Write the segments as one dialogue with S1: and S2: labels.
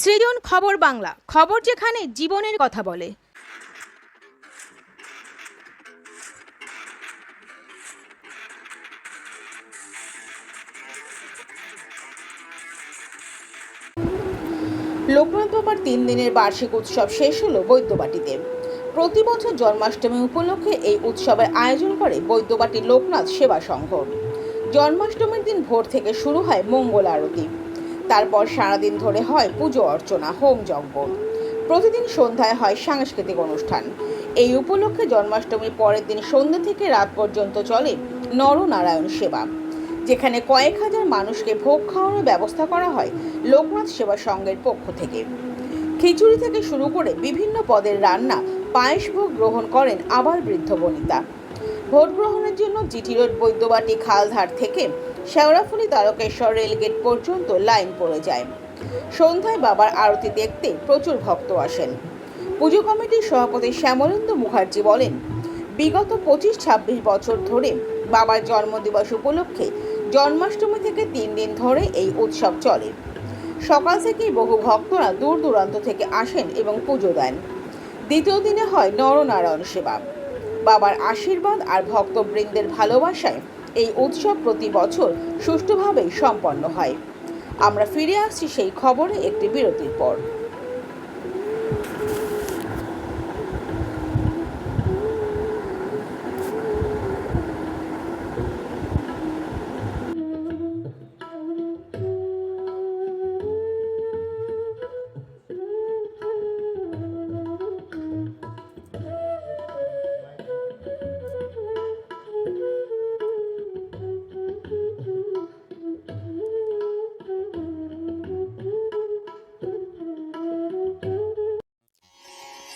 S1: সৃজন খবর বাংলা, খবর যেখানে জীবনের কথা বলে। লোকনাথ বাবার তিন দিনের বার্ষিক উৎসব শেষ হলো বৈদ্যবাটিতে। প্রতি বছর জন্মাষ্টমী উপলক্ষে এই উৎসবের আয়োজন করে বৈদ্যবাটি লোকনাথ সেবা সংঘ। জন্মাষ্টমীর দিন ভোর থেকে শুরু হয় মঙ্গল আরতি। তারপর সারাদিন ধরে হয় পুজো অর্চনা, হোম যজ্ঞ প্রতিদিন সন্ধ্যায় হয় সাংস্কৃতিক অনুষ্ঠান। এই উপলক্ষে জন্মাষ্টমীর পরের দিন সন্ধ্যা থেকে রাত পর্যন্ত চলে নরনারায়ণ সেবা। যেখানে কয়েক হাজার মানুষকে ভোগ খাওয়ানোর ব্যবস্থা করা হয় লোকনাথ সেবা সংঘের পক্ষ থেকে। খিচুড়ি থেকে শুরু করে বিভিন্ন পদের রান্না, পায়েস ভোগ গ্রহণ করেন আবার বৃদ্ধ বনিতা। ভোট গ্রহণের জন্য জিটি রোড বৈদ্যবাটি খালধার থেকে শেওড়াফুলি তারকেশ্বর রেলগেট পর্যন্ত লাইন পড়ে যায়। সন্ধ্যায় বাবার আরতি দেখতে প্রচুর ভক্ত আসেন। পুজো কমিটির সভাপতি শ্যামলেন্দু মুখার্জি বলেন, বিগত পঁচিশ ছাব্বিশ বছর ধরে বাবার জন্মদিবস উপলক্ষে জন্মাষ্টমী থেকে তিন দিন ধরে এই উৎসব চলে। সকাল থেকেই বহু ভক্তরা দূর দূরান্ত থেকে আসেন এবং পুজো দেন। দ্বিতীয় দিনে হয় নরনারায়ণ সেবা। বাবার আশীর্বাদ আর ভক্তবৃন্দের ভালোবাসায় এই উৎসব প্রতি বছর সুষ্ঠুভাবেই সম্পন্ন হয়। আমরা ফিরে আসছি সেই খবরে একটি বিরতির পর।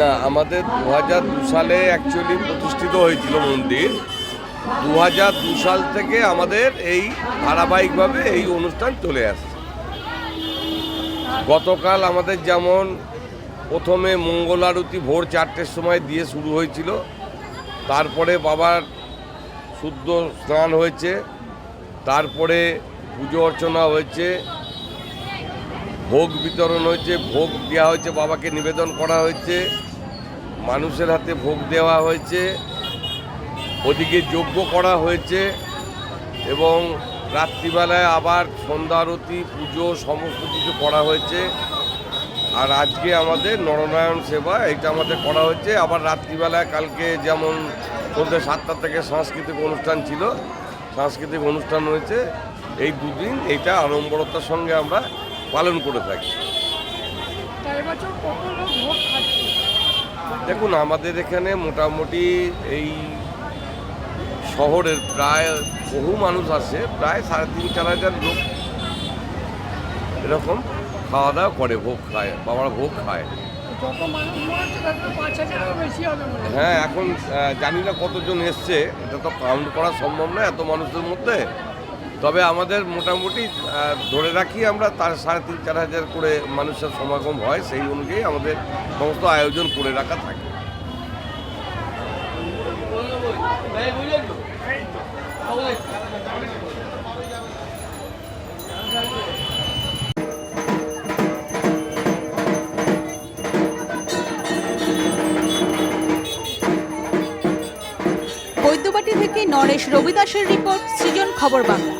S2: না, আমাদের দু হাজার দু সালে অ্যাকচুয়ালি প্রতিষ্ঠিত হয়েছিল মন্দির। দু হাজার দু সাল থেকে আমাদের এই ধারাবাহিকভাবে এই অনুষ্ঠান চলে আসছে। গতকাল আমাদের যেমন প্রথমে মঙ্গল আরতি ভোর চারটের সময় দিয়ে শুরু হয়েছিল, তারপরে বাবার শুদ্ধ স্নান হয়েছে, তারপরে পুজো অর্চনা হয়েছে ভোগ বিতরণ হয়েছে, ভোগ দেওয়া হয়েছে, বাবাকে নিবেদন করা হয়েছে, মানুষের হাতে ভোগ দেওয়া হয়েছে, ওদিকে যজ্ঞ করা হয়েছে এবং রাত্রিবেলায় আবার সন্ধ্যা আরতি, পুজো, সমস্ত কিছু করা হয়েছে। আর আজকে আমাদের নরনারায়ণ সেবা এটা আমাদের করা হয়েছে। আবার রাত্রিবেলায় কালকে যেমন সন্ধ্যে সাতটা থেকে সাংস্কৃতিক অনুষ্ঠান ছিল, সাংস্কৃতিক অনুষ্ঠান হয়েছে, এই দুদিন এইটা আড়ম্বরতার সঙ্গে আমরা পালন করে থাকি। দেখুন আমাদের এখানে মোটামুটি এই শহরের প্রায় বহু মানুষ আসে প্রায় সাড়ে তিন চার হাজার লোক এরকম খাওয়া দাওয়া করে ভোগ খায় বাবার ভোগ খায়।
S3: হ্যাঁ।
S2: এখন জানি না কতজন এসছে এটা তো কাউন্ট করা সম্ভব না এত মানুষের মধ্যে। তবে আমাদের মোটামুটি ধরে রাখি আমরা তার সাড়ে তিন, চার হাজার করে মানুষের সমাগম হয় সেই অনুযায়ী আমাদের সমস্ত আয়োজন করে রাখা থাকে।
S1: Thank থেকে নরেশ রবিদাসের রিপোর্ট সৃজন খবর বাংলা।